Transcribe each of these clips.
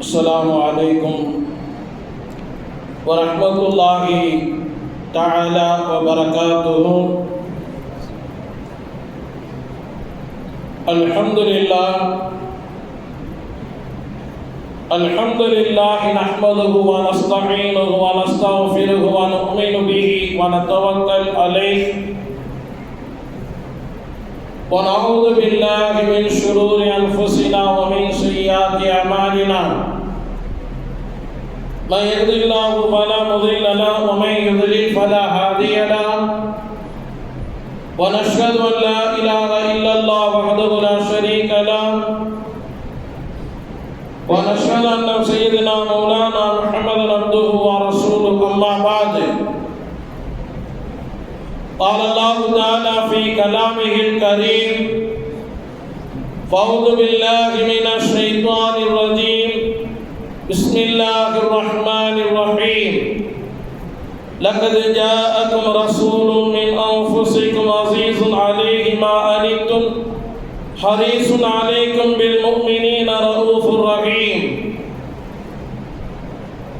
السلام عليكم ورحمة الله تعالى وبركاته. الحمد لله. الحمد لله نحمده ونستعينه ونستغفره ونؤمن به ونتوكل عليه. ونعوذ بالله من شرور أنفسنا ومن سيئات أعمالنا. من يهد الله فلا مضل له ومن يضلل فلا هادي له. ونشهد ان لا اله الا الله وحده لا شريك له. ونشهد ان سيدنا مولانا محمدا عبده ورسوله. اما بعد، قال الله تعالى في كلامه الكريم فاعوذ بالله من الشيطان الرجيم. بسم الله الرحمن الرحيم لقد جاءكم رسول من انفسكم عزيز عليه ما عنتم حريص عليكم بالمؤمنين رؤوف رحيم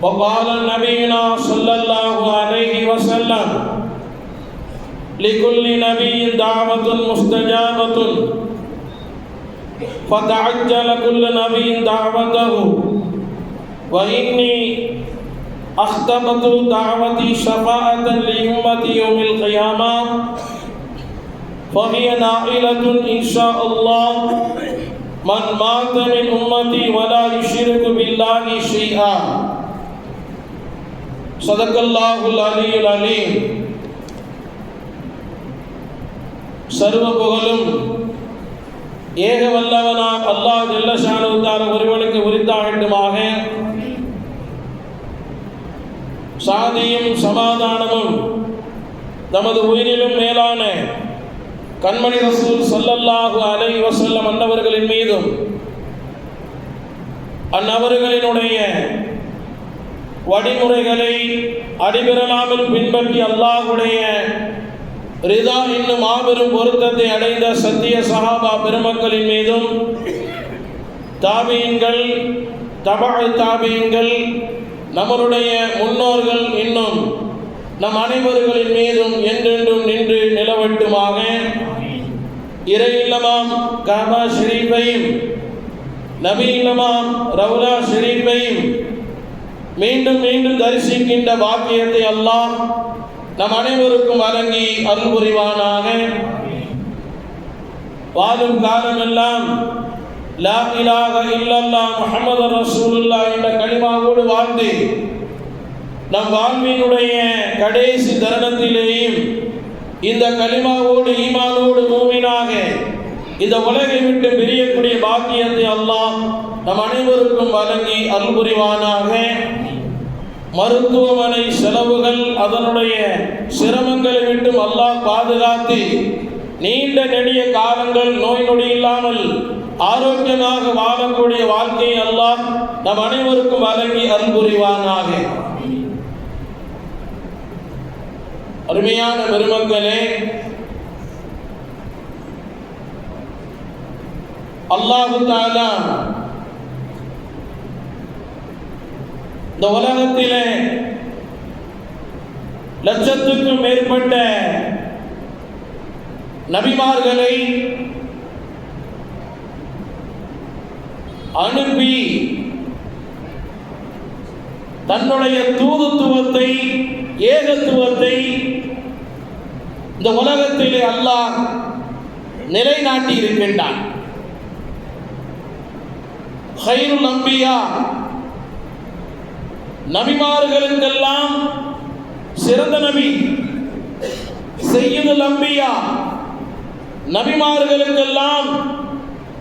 وقال نبينا صلى الله عليه وسلم لكل نبي دعوة مستجابة فتعجل كل نبي دعوته وإني أختبت دعوتي شفاعة لأمتي يوم القيامة فهي نائلة إن شاء الله من مات من أمتي ولا يشرك بالله شيئا صدق الله العلي العليم சர்வ புகழும் ஏக வல்லவனாம் அல்லாஹ் ஜல்லஷானுத்தான ஒருவனுக்கு உரித்தாகட்டுமாக சாதியும் சமாதானமும் நமது உயிரிலும் மேலான கண்மணி ரசூல் சொல்லல்லாஹு அலை வசல்லம் அன்னவர்களின் மீதும் அந்நபர்களினுடைய வழிமுறைகளை அடிபெறலாமல் பின்பற்றி அல்லாஹுடைய ரிதா என்னும் மாபெரும் பொருத்தத்தை அடைந்த சத்திய சஹாபா பெருமக்களின் மீதும் தாபியங்கள் தபால் தாபியன்கள் நம்மளுடைய முன்னோர்கள் இன்னும் நம் அனைவர்களின் மீதும் என்றென்றும் நின்று நிலவட்டுமாக. இறை இல்லமாம் காபா ஷெரீஃபையும் நபி இல்லமாம் ரவுலா ஷெரீஃபையும் மீண்டும் மீண்டும் தரிசிக்கின்ற பாக்கியத்தை எல்லாம் நம் அனைவருக்கும் வழங்கி அருள் புரிவானாக. வாழும் காலமெல்லாம் லா இலாக இல்லல்லா முஹம்மது ரசூலுல்லா என்ற கனிமாவோடு வாழ்ந்து நம் வாழ்வினுடைய கடைசி தருணத்திலேயும் இந்த களிமாவோடு ஈமானோடு மூவினாக இந்த உலகை விட்டு பிரியக்கூடிய பாக்கியத்தை அல்லாஹ் நம் அனைவருக்கும் வழங்கி அன்புரிவானாக மருத்துவமனை செலவுகள் அதனுடைய சிரமங்களை விட்டும் அல்லாஹ் பாதுகாத்து நீண்ட நெடிய காலங்கள் நோய் நொடி இல்லாமல் ஆரோக்கியமாக வாழக்கூடிய வாழ்க்கையை அல்லாஹ் நம் அனைவருக்கும் வழங்கி அன்புரிவானாக. அருமையான பெருமக்களே அல்லாஹு தாலா இந்த உலகத்திலே லட்சத்துக்கும் மேற்பட்ட நபிமார்களை அனுப்பி தன்னுடைய தூதுத்துவத்தை ஏகத்துவத்தை இந்த உலகத்திலே அல்லாஹ் நிலைநாட்டி இருக்கின்றான். ஹைருல் அம்பியா நபிமார்களுக்கெல்லாம் சிறந்த நபி. செய்யுதல் அம்பியா நபிமார்களுக்கெல்லாம்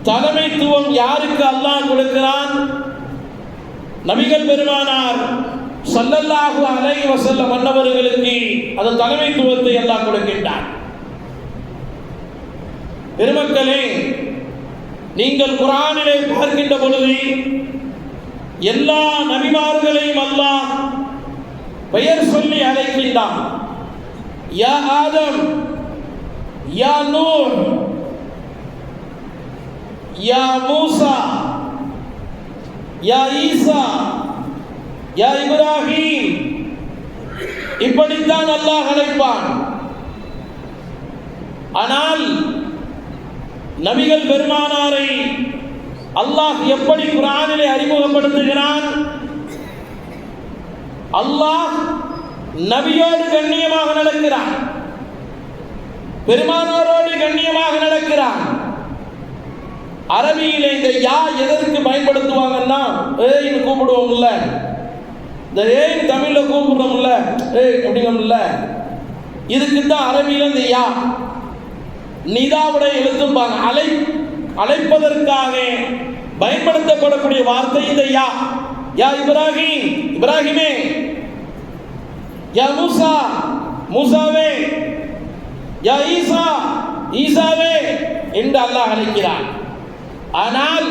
தலைமைத்துவம் யாருக்கு அல்லாஹ் கொடுக்கிறான்? நபிகள் பெருமானார் சல்லல்லாஹு அலை வசல்ல மன்னவர்களுக்கு அந்த தலைமைத்துவத்தை எல்லாம் கொடுக்கின்றார். பெருமக்களே நீங்கள் குரானிலே பார்க்கின்ற பொழுது எல்லா நபிமார்களையும் அல்லாஹ் பெயர் சொல்லி அழைக்கின்றான். யா ஆதம் யா நூர் யா மூசா யா ஈசா யா இப்ராஹிம் இப்படித்தான் அல்லாஹ் அழைப்பான். ஆனால் நபிகள் பெருமானாரை அல்லாஹ் எப்படி குரானிலே அறிமுகப்படுத்துகிறான்? அல்லாஹ் நபியோடு கண்ணியமாக நடக்கிறான். பெருமானாரோடு கண்ணியமாக நடக்கிறான். அரபியில இந்த யா எதற்கு பயன்படுத்துவாங்கன்னா ஏய்னு கூப்பிடுவோம்ல. இந்த ஏய் தமிழ்ல கூப்பிடுறோம்ல. ஏய் அப்படிங்கம்ல. இதுக்கு தான் அரபியில இந்த யா. நிதாவுடைய எழுத்தும்பாங்க அழை அழைப்பதற்காக பயன்படுத்தப்படக்கூடிய வார்த்தை இந்த யா. யா இப்ராஹிம் இப்ராஹிமே. யா மூசா மூசாவே. யா ஈசா ஈசாவே என்று அல்லாஹ் அழைக்கிறான். ஆனால்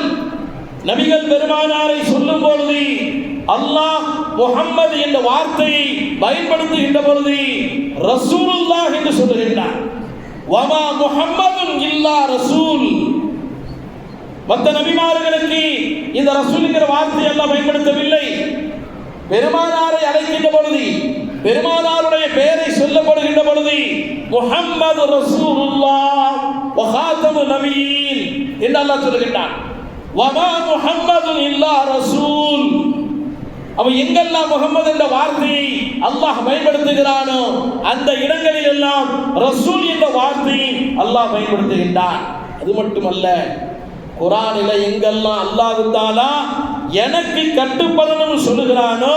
நபிகள் பெருமானாரை சொல்லும் பொழுது அல்லாஹ் முகம்மது என்ற வார்த்தையை பயன்படுத்துகின்ற பொழுது ரசூலுல்லாஹ் என்று சொல்லுகின்றார். வமா முஹம்மதும் இல்லா ரசூல். மற்ற நபிமார்களுக்கு இந்த ரசூலுங்கிற வார்த்தை எல்லாம் பயன்படுத்தவில்லை. பெருமானாரை அழைக்கின்ற பொழுது பெருமானாருடைய பெயரை சொல்லப்படுகின்ற பொழுது முஹம்மது ரசூலுல்லா வஹாதமு நபியீன் என்று அல்லாஹ் சொல்லுகின்றான். வமா முஹம்மது இல்லா ரசூல். அவன் எங்கெல்லாம் முகமது என்ற வார்த்தையை அல்லாஹ் பயன்படுத்துகிறானோ அந்த இடங்களில் எல்லாம் ரசூல் என்ற வார்த்தையை அல்லாஹ் பயன்படுத்துகின்றான். அது மட்டுமல்ல குரானில எங்கெல்லாம் அல்லாஹுத்தாலா எனக்கு கட்டுப்படணும் சொல்லுகிறானோ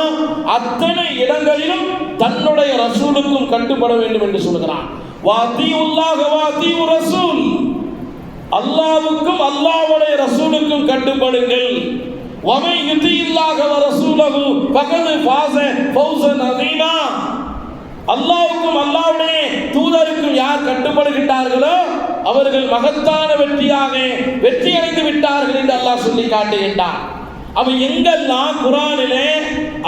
அத்தனை இடங்களிலும் தன்னுடைய ரசூலுக்கும் கட்டுப்பட வேண்டும் என்று சொல்லுகிறான். வாத்தி உல்லாக வாத்தி ரசூல். அல்லாவுக்கும் அல்லாவுடைய ரசூலுக்கும் கட்டுப்படுங்கள். வமை யுதி இல்லாக ரசூலகு பகது பாச பௌசன் நதீனா அல்லாவுக்கும் அல்லாவுடைய தூதருக்கும் யார் கட்டுப்படுகின்றார்களோ அவர்கள் மகத்தான வெற்றியாக வெற்றி அடைந்து விட்டார்கள் என்று அல்லாஹ் சொல்லி காட்டுகின்றான். அவன் எங்கெல்லாம் குரானிலே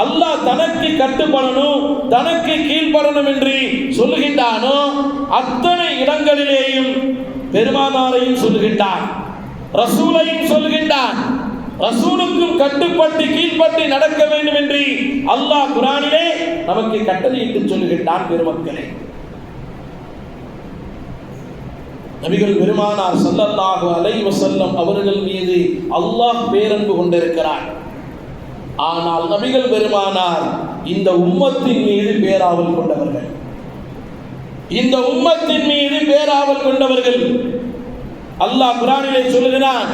அல்லாஹ் தனக்கு கட்டுப்படணும் தனக்கு கீழ்ப்படணும் என்று சொல்லுகின்றானோ அத்தனை இடங்களிலேயும் பெருமானாரையும் சொல்லுகின்றான் ரசூலையும் சொல்லுகின்றான். ரசூலுக்கும் கட்டுப்பட்டு கீழ்ப்பட்டு நடக்க வேண்டும் என்று அல்லாஹ் குரானிலே நமக்கு கட்டளையிட்டு சொல்லுகின்றான் பெருமக்களே. நபிகள் பெருமானார் சல்லல்லாஹு அலை வசல்லம் அவர்கள் மீது அல்லாஹ் பேரன்பு கொண்டிருக்கிறார் ஆனால் நபிகள் பெருமானார் இந்த உம்மத்தின் மீது பேராவல் கொண்டவர்கள். இந்த உம்மத்தின் மீது பேராவல் கொண்டவர்கள். அல்லாஹ் குரானிலே சொல்லுகிறான்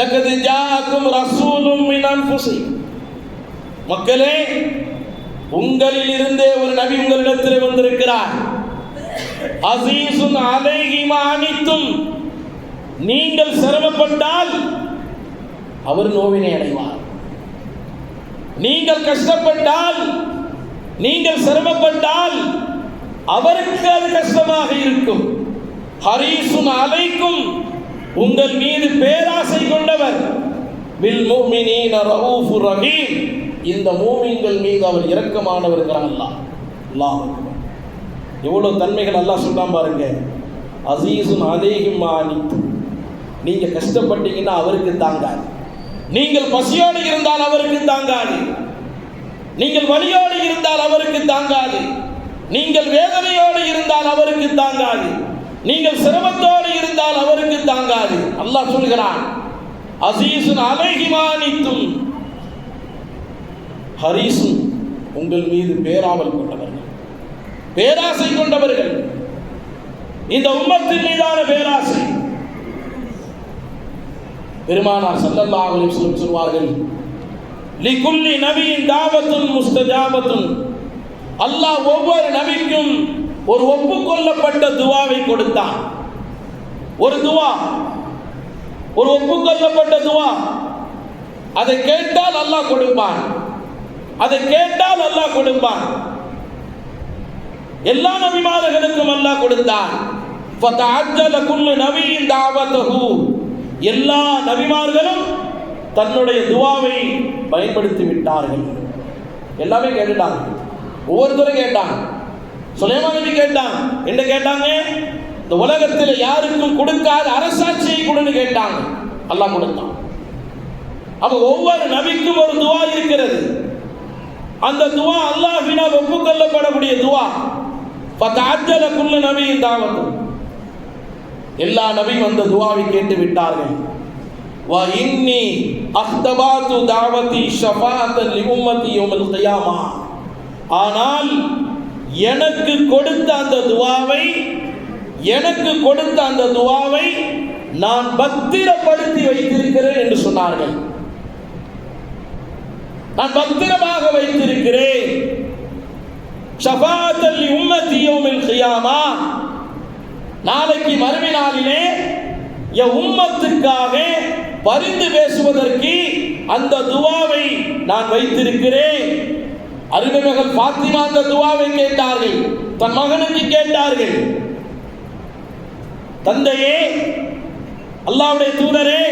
லக்கது ஜாக்கும் ரசூலும் மின் அன்ஃபுசிக்கும் மக்களே உங்களில் இருந்தே ஒரு நபி உங்களிடத்தில் வந்திருக்கிறார். அசீசுன் அலைகிமா அனித்தும் நீங்கள் சிரமப்பட்டால் அவர் நோவினை அடைவார். நீங்கள் கஷ்டப்பட்டால் நீங்கள் சிரமப்பட்டால் அவருக்கு அது கஷ்டமாக இருக்கும். ஹரீசுன் அலைக்கும் உங்கள் மீது பேராசை கொண்டவர். வில் மூமினீன ரഊஃபுர் ரஹீம். இந்த மூமின்கள் மீது அவர் இரக்கமானவர் இருக்கிறார் அல்லாஹ். அல்லாஹ். எவ்வளோ தன்மைகள் எல்லாம் சொல்றான் பாருங்க. அசீசுன் அலேஹிம் அனித்து. நீங்கள் கஷ்டப்பட்டீங்கன்னா அவருக்கு தாங்காது. நீங்கள் பசியோடு இருந்தால் அவருக்கு தாங்காது. நீங்கள் வலியோடு இருந்தால் அவருக்கு தாங்காது. நீங்கள் வேதனையோடு இருந்தால் அவருக்கு தாங்காது. நீங்கள் சிரமத்தோடு இருந்தால் அவருக்கு தாங்காது. அல்லாஹ் சொல்கிறான் அசீசுன் அலைகிமானித்தும் ஹரீசும் உங்கள் மீது பேராமல் கொண்டவர். பேராசை கொண்டவர்கள். இந்த உம்மத்தின் மீதான பேராசை. பெருமானார் ஸல்லல்லாஹு அலைஹி சொல்வார்கள் லிகுல்லி நபியின் தாவத்துன் முஸ்தஜாபத்துன் அல்லாஹ் ஒவ்வொரு நபிக்கும் ஒரு ஒப்புக்கொள்ளப்பட்ட துவாவை கொடுத்தான். ஒரு துவா ஒரு ஒப்புக்கொள்ளப்பட்ட துவா. அதை கேட்டால் அல்லாஹ் கொடுப்பான். அதை கேட்டால் அல்லாஹ் கொடுப்பான். எல்லா நபிமார்களுக்கும் அல்லாஹ் கொடுத்தான். குல்லு நபியின் தாவத்தஹு. எல்லா நபிமார்களும் தன்னுடைய துவாவை பயன்படுத்தி விட்டார்கள். எல்லாமே கேட்டுட்டாங்க. ஒவ்வொருத்தரும் கேட்டாங்க. சுலைமான் நபி கேட்டான் என்ன கேட்டாங்க? இந்த உலகத்தில் யாருக்கும் கொடுக்காத அரசாட்சியை கொடுன்னு கேட்டாங்க. அல்லாஹ் கொடுத்தான். அப்ப ஒவ்வொரு நபிக்கும் ஒரு துவா இருக்கிறது. அந்த துவா அல்லாஹ்வினால் ஒப்புக்கொள்ளப்படக்கூடிய துவா. ஃபதஅஜ்ஜல குள்ள நபியின் தாவத்து எல்லா நபியும் அந்த துவாவை கேட்டு விட்டார்கள். வா இன்னி அஹ்தபாத்து தாவதி ஷஃபாஅத்தன் லி யௌமல் கியாமா. ஆனால் எனக்கு கொடுத்த அந்த துவாவை எனக்கு கொடுத்த அந்த துவாவை நான் பத்திரப்படுத்தி வைத்திருக்கிறேன் என்று சொன்னார்கள். நான் பத்திரமாக வைத்திருக்கிறேன். ஷஃபாஅத்தல் உம்மத்தி யௌமில் கியாமா. நாளைக்கு மறுமை நாளிலே என் உம்மத்துக்காக பரிந்து பேசுவதற்கு அந்த துவாவை நான் வைத்திருக்கிறேன். அருமைமகள் பாத்திமா அந்த துவாவை கேட்டார்கள். தன் மகனுக்கு கேட்டார்கள். தந்தையே அல்லாவுடைய தூதரே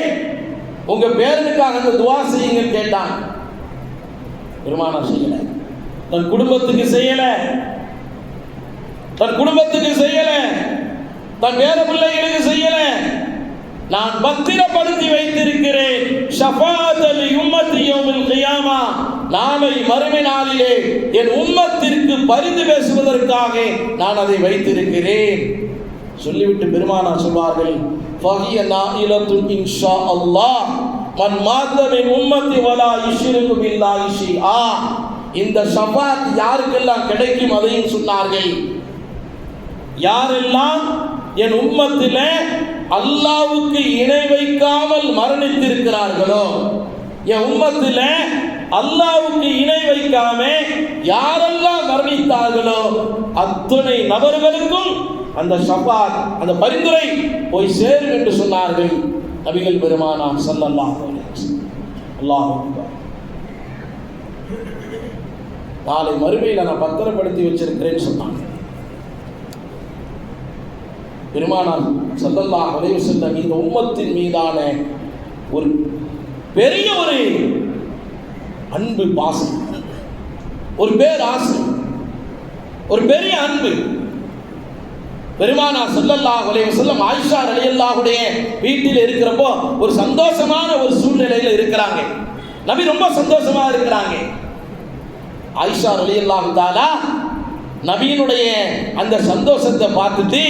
உங்க பேரனுக்காக அந்த துவா செய்யுங்கன்னு கேட்டான். பெருமானம் செய்யலை தன் குடும்பத்துக்கு செய்யல. தன் குடும்பத்துக்கு செய்யல. தன் வேற பிள்ளைகளுக்கு செய்யல. நான் பத்திரப்படுத்தி வைத்திருக்கிறேன். ஷஃபாஅத்தல் உம்மத்தி யௌமில் கியாமா. நாளை மறுமை நாளிலே என் உம்மத்திற்கு பரிந்து பேசுவதற்காக நான் அதை வைத்திருக்கிறேன். சொல்லிவிட்டு பெருமானார் சொல்வார்கள் ஃபஹிய நாயிலத்துன் இன்ஷா அல்லாஹ். மன் மாத்த உம்மத்தி வலா யுஷ்ரிகு பில்லாஹி ஷைஆ. இந்த சபாத் யாருக்கெல்லாம் கிடைக்கும் அதையும் சொன்னார்கள். யாரெல்லாம் என் உம்மத்தில் அல்லாவுக்கு இணை வைக்காமல் மரணித்திருக்கிறார்களோ என் உம்மத்தில் அல்லாவுக்கு இணை வைக்காம யாரெல்லாம் மரணித்தார்களோ அத்துணை நபர்களுக்கும் அந்த ஷபாத் அந்த பரிந்துரை போய் சேரும் என்று சொன்னார்கள். நபிகள் பெருமானார் ஸல்லல்லாஹு அலைஹி வஸல்லம். அல்லாஹ் நாளை மறுமையில் நான் பத்திரப்படுத்தி வச்சிருக்கிறேன்னு சொன்னாங்க. பெருமானார் சல்லல்லாஹ் அலைஹி செல்லம் இந்த உம்மத்தின் மீதான ஒரு பெரிய ஒரு அன்பு பாசம். ஒரு பேர் ஆசை. ஒரு பெரிய அன்பு. பெருமானா சொல்லல்லா உலக செல்லம் ஆயிஷா அலையல்லாவுடைய வீட்டில் இருக்கிறப்போ ஒரு சந்தோஷமான ஒரு சூழ்நிலையில் இருக்கிறாங்க. நபி ரொம்ப சந்தோஷமா இருக்கிறாங்க. ஆயிஷா ரலியல்லாஹு தாலா நபியினுடைய அந்த சந்தோஷத்தை பார்த்துட்டு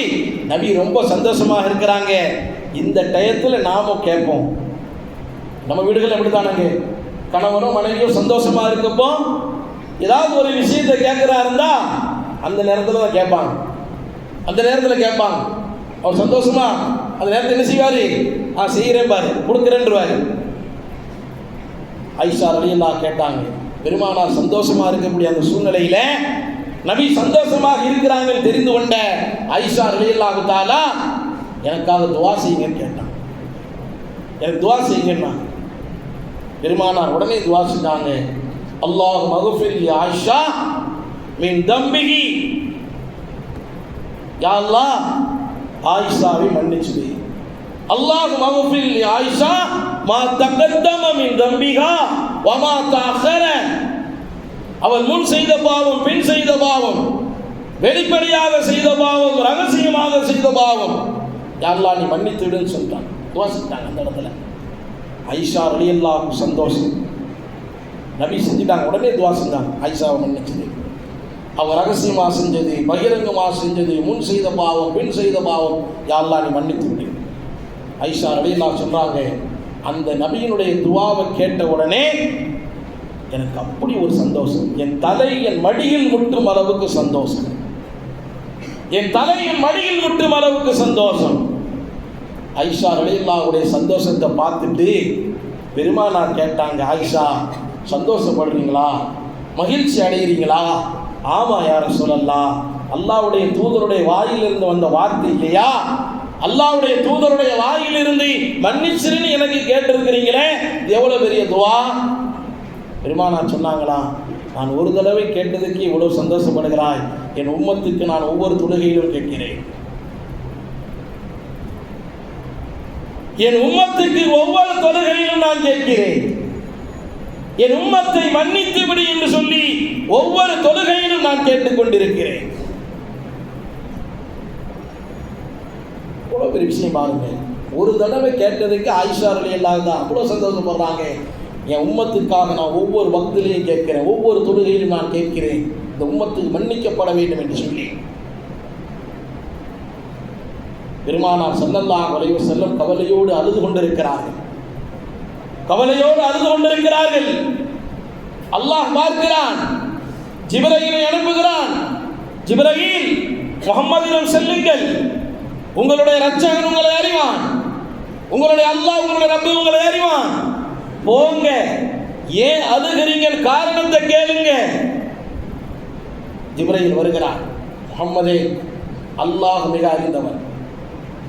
நபி ரொம்ப சந்தோஷமாக இருக்கிறாங்க. இந்த டயத்தில் நாமும் கேட்போம். நம்ம வீடுகள் எப்படி தானங்க கணவனும் மனைவியும் சந்தோஷமாக இருக்கப்போ ஏதாவது ஒரு விஷயத்தை கேட்குறா இருந்தா அந்த நேரத்தில் தான் கேட்பாங்க. அந்த நேரத்தில் கேட்பாங்க. அவர் சந்தோஷமா? அந்த நேரத்தில் என்ன செய்வார்? ஆ செய்கிறேன் பாரு கொடுக்குறேன்றவாரு. ஐஷா ரலியல்லாஹு கேட்டாங்க. பெருமானார் சந்தோஷமா இருக்கக்கூடிய அந்த சூழ்நிலையில நபி சந்தோஷமாக இருக்கிறாங்கன்னு தெரிந்து கொண்ட ஐஷா ரலியல்லாஹு எனக்காக துவா செய்யுங்கன்னு கேட்டான். எனக்கு துவா செய்யுங்கன்னா பெருமானார் உடனே துவா செஞ்சாங்க. அல்லாஹ் மகஃபிர் ஆயிஷா மின் தம்பிகி யா அல்லாஹ் ஆயிஷாவை மன்னிச்சுடு. அல்லாஹ் மகஃபிர் ஆயிஷா மா தகத்தம மின் தம்பிகா வமா தஅخر அவள் முன் செய்த பாவம் பின் செய்த பாவம் வெளிப்படையாக செய்த பாவம் ரகசியமாக செய்த பாவம். யாரெல்லாம் நீ மன்னித்துடுன்னு சொல்லிட்டான்? துவா அந்த இடத்துல. ஐஷா ரலியல்லாஹு சந்தோஷம். நபி செஞ்சுட்டாங்க உடனே துவா செஞ்சாங்க. ஐஷாவை மன்னிச்சது. அவ ரகசியமாக செஞ்சது பகிரங்கமாக செஞ்சது முன் செய்த பாவம் பின் செய்த பாவம். யாரெல்லாம் நீ மன்னித்து விடு ஐஷா ரலியல்லாஹு சொன்னாங்க அந்த நபியினுடைய துவாவை கேட்ட உடனே எனக்கு அப்படி ஒரு சந்தோஷம். என் தலை என் மடியில் முட்டும் அளவுக்கு சந்தோஷம். என் தலை என் மடியில் முட்டும் அளவுக்கு சந்தோஷம். ஐஷா ரலியல்லாவுடைய சந்தோஷத்தை பார்த்துட்டு பெருமானார் கேட்டாங்க ஆயிஷா சந்தோஷப்படுறீங்களா? மகிழ்ச்சி அடைகிறீங்களா ஆமா யாரும் சொல்லலாம் அல்லாவுடைய தூதருடைய வாயிலிருந்து வந்த வார்த்தை இல்லையா? அல்லாவுடைய தூதருடைய வாயிலிருந்து மன்னிச்சிருன்னு எனக்கு கேட்டிருக்கிறீங்களே எவ்வளோ எவ்வளவு பெரிய துவா? பெருமானா சொன்னாங்களா நான் ஒரு தடவை கேட்டதுக்கு இவ்வளவு சந்தோஷப்படுகிறாய். என் உம்மத்துக்கு நான் ஒவ்வொரு தொழுகையிலும் கேட்கிறேன். என் உம்மத்துக்கு ஒவ்வொரு தொழுகையிலும் நான் கேட்கிறேன். என் உம்மத்தை மன்னித்து விடு என்று சொல்லி ஒவ்வொரு தொழுகையிலும் நான் கேட்டுக்கொண்டிருக்கிறேன் எவ்வளோ பெரிய விஷயம் ஒரு தடவை கேட்டதுக்கு ஆயிஷா அலி தான் அவ்வளோ சந்தோஷப்படுறாங்க. என் உம்மத்துக்காக நான் ஒவ்வொரு பக்திலையும் கேட்கிறேன். ஒவ்வொரு தொழுகையிலும் நான் கேட்கிறேன். இந்த உம்மத்துக்கு மன்னிக்கப்பட வேண்டும் என்று சொல்லி. பெருமானார் ஸல்லல்லாஹு அலைஹி செல்லும் கவலையோடு அழுது கொண்டிருக்கிறார்கள். கவலையோடு அழுது கொண்டிருக்கிறார்கள். அல்லாஹ் பார்க்கிறான். ஜிப்ரீலை அனுப்புகிறான். ஜிப்ரீல் முகம்மதிடம் செல்லுங்கள். உங்களுடைய ரச்சகன் உங்களை அறிவான். உங்களுடைய அல்லாஹ் உங்களுடைய ரப்பு உங்களை அறிவான். போங்க. ஏன் அழுகிறீங்க காரணத்தை கேளுங்க. ஜிப்ரையில் வருகிறார். முகம்மதே அல்லாஹ் மிக அறிந்தவன்.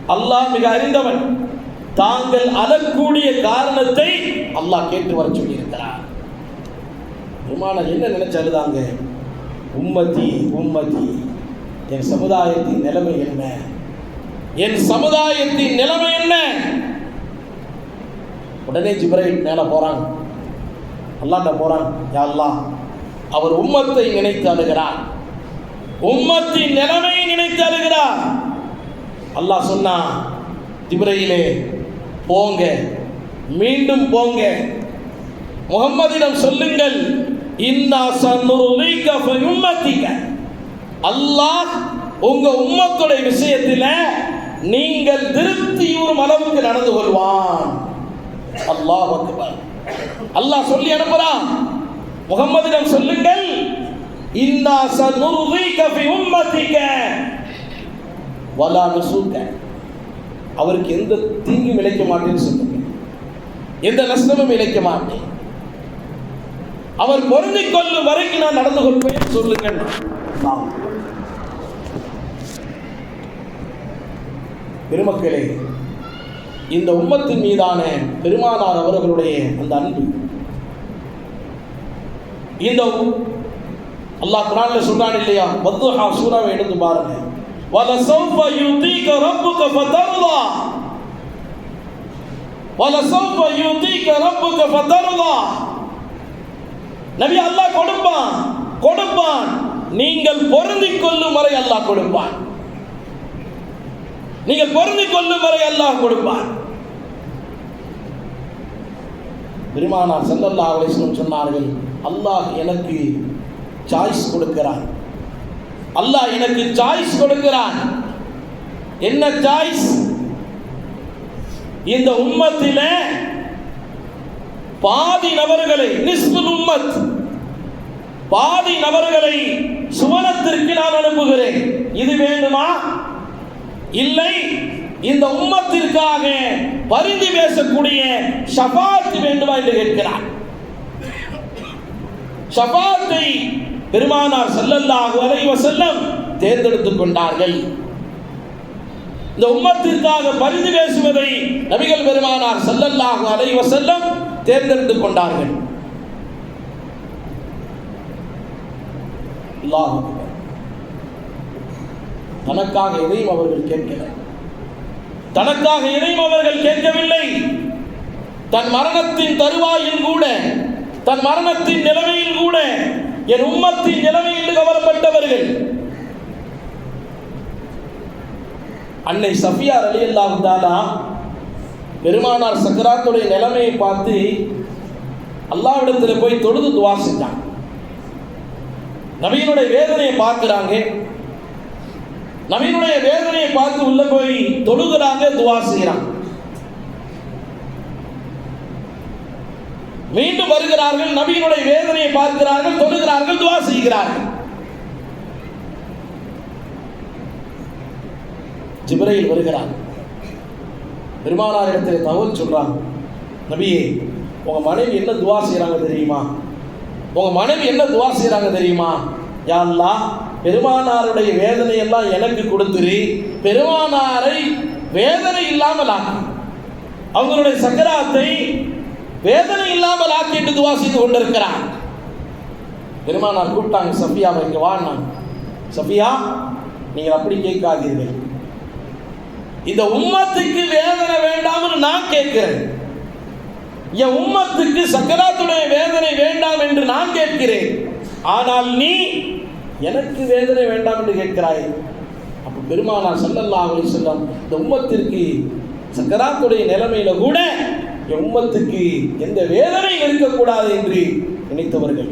அல்லாஹ் மிக அறிந்தவன். தாங்கள் அழக்கூடிய காரணத்தை அல்லாஹ் கேட்டு வர சொல்லியிருக்கிறார். பெருமானார் என்ன நினைச்சு அழுதாங்க? உம்மதி உம்மதி என் சமுதாயத்தின் நிலைமை என்ன? என் சமுதாயத்தின் நிலைமை என்ன? உடனே ஜிப்ரைல் மேலே போறாங்க அல்லாண்ட போறாங்க யா அல்லாஹ் அவர் உம்மத்தை நினைத்து அழுகிறார். உம்மத்தின் நிலைமையை நினைத்து அழுகிறார். அல்லாஹ் சொன்னா ஜிப்ரையிலே போங்க. மீண்டும் போங்க. முகம்மதிடம் சொல்லுங்கள். இன்னா அல்லாஹ் உங்க உம்மத்துடைய விஷயத்தில் நீங்கள் திருப்தியூறும் அளவுக்கு நடந்து கொள்வான். அல்லாஹ் அல்லாஹ் சொல்லி அனுப்புறான். முகம்மதிடம் சொல்லுங்கள். இன்னா சனுர்திக ஃபி உம்மதிக வலா நுசூக அவருக்கு எந்த தீங்கும் இழைக்க மாட்டேன்னு சொல்லுங்க. எந்த நஷ்டமும் இழைக்க மாட்டேன். அவர் பொருந்திக் கொள்ளும் வரைக்கும் நான் நடந்து கொள்வேன் சொல்லுங்க பெருமக்களே இந்த உம்மத்தின் மீதான பெருமானார் அவர்களுடைய அந்த அன்பு இந்த அல்லாஹ் குரான்ல சொல்றான் இல்லையா? வத்துஹா சூறாவை எடுத்து பாருங்க. வலசௌஃப யுதீக ரப்புக ஃபதர்லா வலசௌஃப யுதீக ரப்புக ஃபதர்லா நபி அல்லாஹ் கொடுப்பான் கொடுப்பான். நீங்கள் பொருந்திக் கொள்ளும் வரை அல்லாஹ் கொடுப்பான். நீங்கள் பொருந்திக் கொள்ளும் வரை அல்லாஹ் கொடுப்பார். பெருமானார் செல்லல்லா அலைஹி சொன்னார்கள் அல்லாஹ் எனக்கு சாய்ஸ் கொடுக்கிறான். அல்லாஹ் எனக்கு சாய்ஸ் கொடுக்கிறான். என்ன சாய்ஸ் இந்த உம்மத்தில பாதி நபர்களை நிஸ்புல் உம்மத் பாதி நபர்களை சுவனத்திற்கு நான் அனுப்புகிறேன். இது வேண்டுமா? இல்லை. இந்த உம்மத்திற்காக பரிந்து பேசக்கூடிய ஷபாத் வேண்டுமா என்று கேட்கிறார். ஷபாத்தை பெருமானார் ஸல்லல்லாஹு அலைஹி செல்லம் தேர்ந்தெடுத்துக் கொண்டார்கள். இந்த உம்மத்திற்காக பரிந்து பேசுவதை நபிகள் பெருமானார் ஸல்லல்லாஹு அலைஹி செல்லம் தேர்ந்தெடுத்துக் கொண்டார்கள். அல்லாஹ் தனக்காக எதையும் அவர்கள் கேட்கல. தனக்காக எதையும் அவர்கள் கேட்கவில்லை. தன் மரணத்தின் தருவாயில் கூட தன் மரணத்தின் நிலைமையில் கூட என் உம்மத்தின் நிலைமையில் கவரப்பட்டவர்கள். அன்னை சஃபியா ரலியல்லாஹு தாலா பெருமானார் சக்கராத்துடைய நிலைமையை பார்த்து அல்லாவிடத்தில் போய் தொழுது துவா செஞ்சாங்க. நபியினுடைய வேதனையை பார்க்கிறாங்க. நவீனுடைய வேதனையை பார்த்து உள்ள போய் தொழுகிறாங்க துவா செய்கிறாங்க. மீண்டும் வருகிறார்கள் நபியினுடைய வேதனையை பார்க்கிறார்கள் தொழுகிறார்கள் துவா செய்கிறார்கள். ஜிப்ரையில் வருகிறார். பெருமானார் இடத்துல தகவல் சொல்றாங்க நபியே உங்க மனைவி என்ன துவா செய்யறாங்க தெரியுமா? உங்க மனைவி என்ன துவா செய்யறாங்க தெரியுமா? யா பெருமானாருடைய வேதனை எல்லாம் எனக்கு கொடுத்துரு. பெருமானாரை வேதனை இல்லாமல் அவங்களுடைய சக்கராத்தை வேதனை இல்லாமல் ஆக்கிட்டு துவா செய்து கொண்டிருக்கிறார் பெருமானார் கூப்பிட்டாங்க சஃபியாவை இங்க வாழ்னாங்க சஃபியா நீங்கள் அப்படி கேட்காதீர்கள். இந்த உம்மத்துக்கு வேதனை வேண்டாம்னு நான் கேட்கிறேன். என் உம்மத்துக்கு சக்கராத்துடைய வேதனை வேண்டாம் என்று நான் கேட்கிறேன். ஆனால் நீ எனக்கு வேதனை வேண்டாம் என்று கேட்கிறாய். அப்போ பெருமானார் செல்லல்லா அலைஹி செல்லம் இந்த உம்மத்திற்கு சக்கராத்துடைய நிலைமையில கூட என் உம்மத்துக்கு எந்த வேதனை இருக்கக்கூடாது என்று நினைத்தவர்கள்.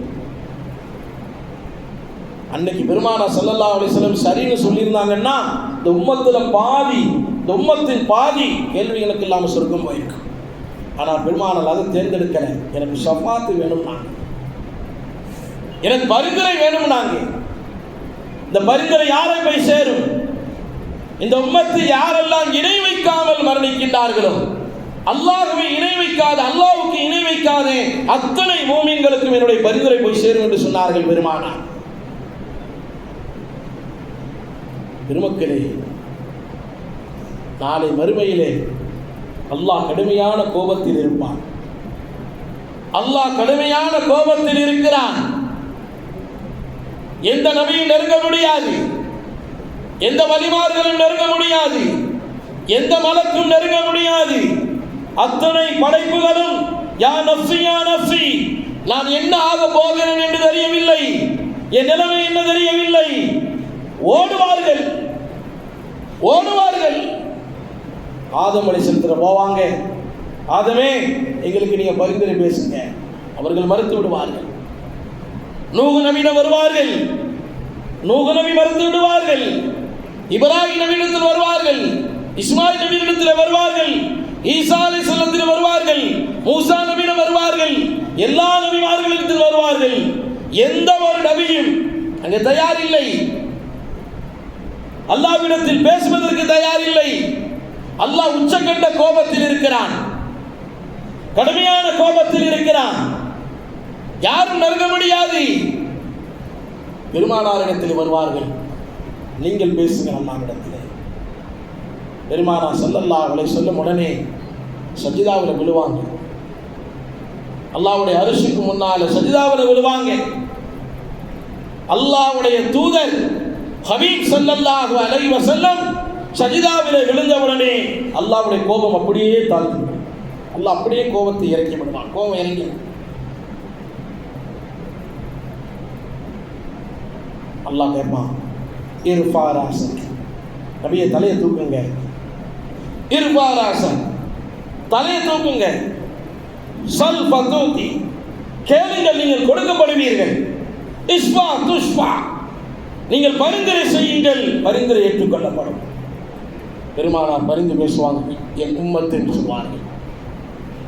அன்னைக்கு பெருமானா செல்லல்லா அலைஹி செல்லம் சரின்னு சொல்லியிருந்தாங்கன்னா இந்த உம்மத்தில் பாதி இந்த உம்மத்தின் பாதி கேள்விகளுக்கு இல்லாமல் சொர்க்கம் போயிருக்கும் ஆனால் பெருமானால் அதை தேர்ந்தெடுக்கல. எனக்கு ஷஃபாத்து வேணும்னாங்க. எனக்கு பரிந்துரை வேணும்னாங்க. இந்த பரிந்துரை யாரை போய் சேரும்? இந்த உம்மத்து யாரெல்லாம் இணை வைக்காமல் மரணிக்கின்றார்களோ? அல்லாஹ்வை இணை வைக்காத அல்லாஹுக்கு இணை வைக்காதே அத்தனை ஓமியங்களுக்கும் என்னுடைய பரிந்துரை போய் சேரும் என்று சொன்னார்கள் பெருமானார் பெருமக்களே நாளை மறுமையிலே அல்லாஹ் கடுமையான கோபத்தில் இருப்பான். அல்லாஹ் கடுமையான கோபத்தில் இருக்கிறான். எந்த நபியும் நெருங்க முடியாது. எந்த வழிமார்களும் நெருங்க முடியாது. எந்த மலக்கும் நெருங்க முடியாது. அத்தனை படைப்புகளும் யா நப்சி யா நப்சி நான் என்ன ஆக போகிறேன் என்று தெரியவில்லை. என் நிலைமை என்ன தெரியவில்லை. ஓடுவார்கள். ஓடுவார்கள். ஆதம் அலிசலத்தில் போவாங்க. ஆதமே எங்களுக்கு நீங்க பரிந்துரை பேசுங்க. அவர்கள் மறுத்து விடுவார்கள். நூகு நவீனம் வருவார்கள். நூகு நபி மறந்து விடுவார்கள். இப்ராஹிம் நவீனத்தில் வருவார்கள். இஸ்மாயில் நவீனத்தில் வருவார்கள். ஈசா அலி சொல்லத்தில் வருவார்கள். மூசா நவீனம் வருவார்கள். எல்லா நபிமார்களிடத்தில் வருவார்கள். எந்த ஒரு நபியும் அங்கே தயார் இல்லை அல்லாவிடத்தில் பேசுவதற்கு தயார் இல்லை அல்லாஹ் உச்சக்கண்ட கோபத்தில் இருக்கிறான். கடுமையான கோபத்தில் இருக்கிறான். யாரும் நெருங்க முடியாது. பெருமானாரிடத்தில் வருவார்கள். நீங்கள் பேசுங்கள் அம்மாவிடத்தில் பெருமானா ஸல்லல்லாஹு அவளை சொல்லும் உடனே சஜிதாவில் விழுவாங்க. அல்லாஹ்வுடைய அரிசிக்கு முன்னால சஜிதாவில் விழுவாங்க. அல்லாஹ்வுடைய தூதர் ஹபீப் ஸல்லல்லாஹு அழகிவ செல்லும் சஜிதாவில் விழுந்த உடனே கோபம் அப்படியே தாழ்ந்து அல்லாஹ் அப்படியே கோபத்தை இறக்கி விடுவான். கோபம் இறங்கி அல்லாஹ் கேட்பான் இருஃபா ராசன் நபியை தலையை தூக்குங்க. இருஃபா ராசன் தலையை தூக்குங்க. சல் பத்தூத்தி கேளுங்கள் நீங்கள் கொடுக்கப்படுவீர்கள். இஸ்பா துஷ்பா. நீங்கள் பரிந்துரை செய்யுங்கள். பரிந்துரை ஏற்றுக்கொள்ளப்படும். பெருமானார் பரிந்து பேசுவாங்க என் உம்மத் என்று சொல்வார்கள்.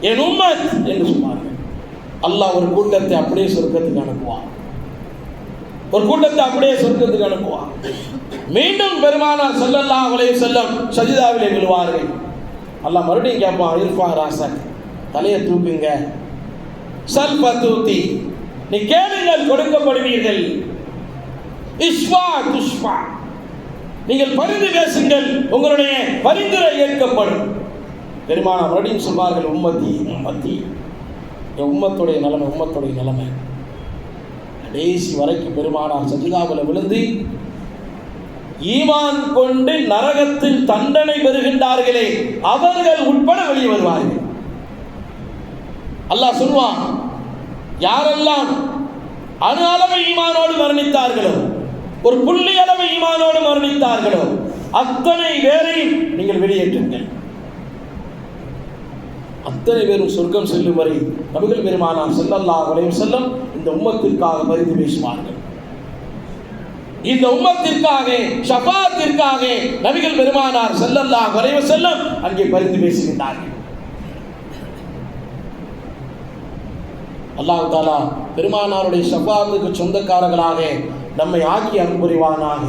என் உம்மத் என்று சொன்னார்கள் அல்லாஹ் ஒரு கூட்டத்தை அப்படியே சொர்க்கத்துக்கு அனுப்புவான். ஒரு கூட்டத்தை அப்படியே சொர்க்கத்துக்கு அனுப்புவான். மீண்டும் பெருமானார் சொல்லல்லா அவளை செல்லம் சஜிதாவிலே விழுவார்கள். அல்லாஹ் மறுபடியும் கேட்பான் இருப்பா ராசன் தலையை தூக்குங்க. சல்ப தூத்தி நீ கேளுங்கள் கொடுக்கப்படுவீர்கள். இஸ்வா துஷ்பா நீங்கள் பரிந்து பேசுங்கள் உங்களுடைய பரிந்துரை ஏற்கப்படும். பெருமான மறுபடியும் சொல்வார்கள் உம்மத்தி உம்மத்தி என் உம்மத்துடைய நிலைமை உம்மத்துடைய நிலைமை. கடைசி வரைக்கும் பெருமானார் சஜிதாவில் விழுந்து ஈமான் கொண்டு நரகத்தில் தண்டனை பெறுகின்றார்களே அவர்கள் உட்பட வெளியே வருவார்கள். அல்லாஹ் சொல்வான் யாரெல்லாம் அணு அளவு ஈமானோடு மரணித்தார்களோ ஒரு புள்ளி அளவு ஈமானோடு மரணித்தார்களோ அத்தனை பேரையும் நீங்கள் வெளியேற்றுங்கள். அத்தனை பேரும் சொர்க்கம் செல்லும் வரை நபிகள் பெருமானார் ஸல்லல்லாஹு அலைஹி வஸல்லம் இந்த உம்மத்திற்காக பரிந்து பேசுவார்கள் இந்த உம்மத்திற்காக ஷபாத்திற்காக நபிகள் பெருமானார் செல்லல்லாஹ் வரைவ செல்லும் அங்கே பரிந்து பேசுகின்றார்கள் அல்லாஹ் தாலா பெருமானாருடைய ஷபாத்துக்கு சொந்தக்காரர்களாக நம்மை ஆக்கி அன்புரிவானாக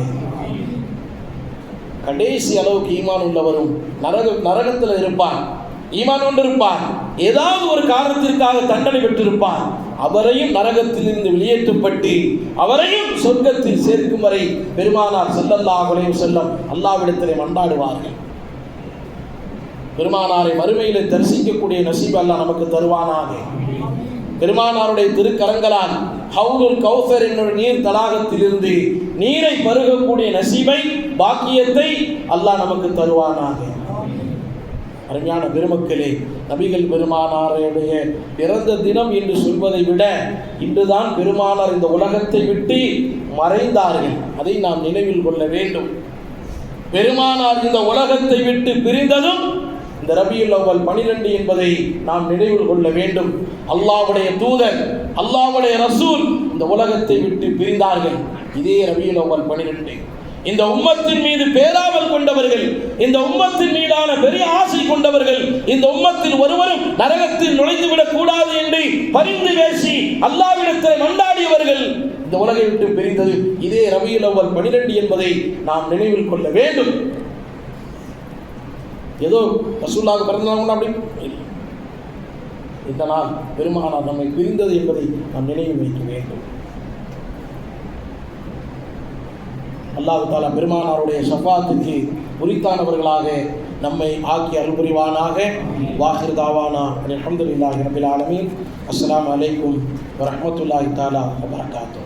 கடைசி அளவுக்கு ஈமான் உள்ளவரும் நரக நரகத்தில் இருப்பான். ஈமான் கொண்டு இருப்பார் ஏதாவது ஒரு காரணத்திற்காக தண்டனை பெற்றிருப்பார். அவரையும் நரகத்திலிருந்து வெளியேற்றப்பட்டு அவரையும் சொர்க்கத்தில் சேர்க்கும் வரை பெருமானார் செல்லல்லாஹுலையும் செல்லும் செல்லம் அல்லாவிடத்திலே மண்டாடுவார்கள் பெருமானாரை மறுமையிலே தரிசிக்கக்கூடிய நசீப் அல்லாஹ் நமக்கு தருவானாக. பெருமானாருடைய திருக்கரங்களால் ஹவுலுல் கௌசர் என்னும் நீர் தடாகத்திலிருந்து நீரை பருகக்கூடிய நசீபை பாக்கியத்தை அல்லாஹ் நமக்கு தருவானாக. அருமையான பெருமக்களே நபிகள் பெருமானாருடைய பிறந்த தினம் என்று சொல்வதை விட இன்றுதான் பெருமானார் இந்த உலகத்தை விட்டு மறைந்தார்கள். அதை நாம் நினைவில் கொள்ள வேண்டும். பெருமானார் இந்த உலகத்தை விட்டு பிரிந்ததும் இந்த ரபியுல் அவ்வல் பனிரெண்டு என்பதை நாம் நினைவில் கொள்ள வேண்டும். அல்லாவுடைய தூதர் அல்லாவுடைய ரசூல் இந்த உலகத்தை விட்டு பிரிந்தார்கள். இதே ரபியுல் அவ்வல் பனிரெண்டு. இந்த உம்மத்தின் மீது பேராவல் கொண்டவர்கள் இந்த உம்மத்தின் மீதான பெரிய ஆசை கொண்டவர்கள் இந்த உம்மத்தில் ஒருவரும் நரகத்தில் நுழைந்து விடக் கூடாது என்று பரிந்து பேசி அல்லாவிடத்தில் மண்டாடியவர்கள். இந்த உலகை விட்டு பிரிந்தது இதே ரவியில் அவர் பனிரெண்டு என்பதை நாம் நினைவில் கொள்ள வேண்டும். ஏதோ ரசூல்லாக பிறந்தவங்க அப்படி இந்த நாள் பெருமானார் நம்மை பிரிந்தது என்பதை நாம் நினைவு வைக்க வேண்டும். அல்லாஹு தாலா பெருமானாருடைய ஷஃபாத்துக்கு உரித்தானவர்களாக நம்மை ஆக்கி அருள்புரிவானாக. வாஹிர் தாவானா அல்ஹம்துலில்லாஹி ரபில் ஆலமீன். அஸ்லாம் அலைக்கும் வரமத்துல்லாஹி தாலா வபரகாத்துஹு.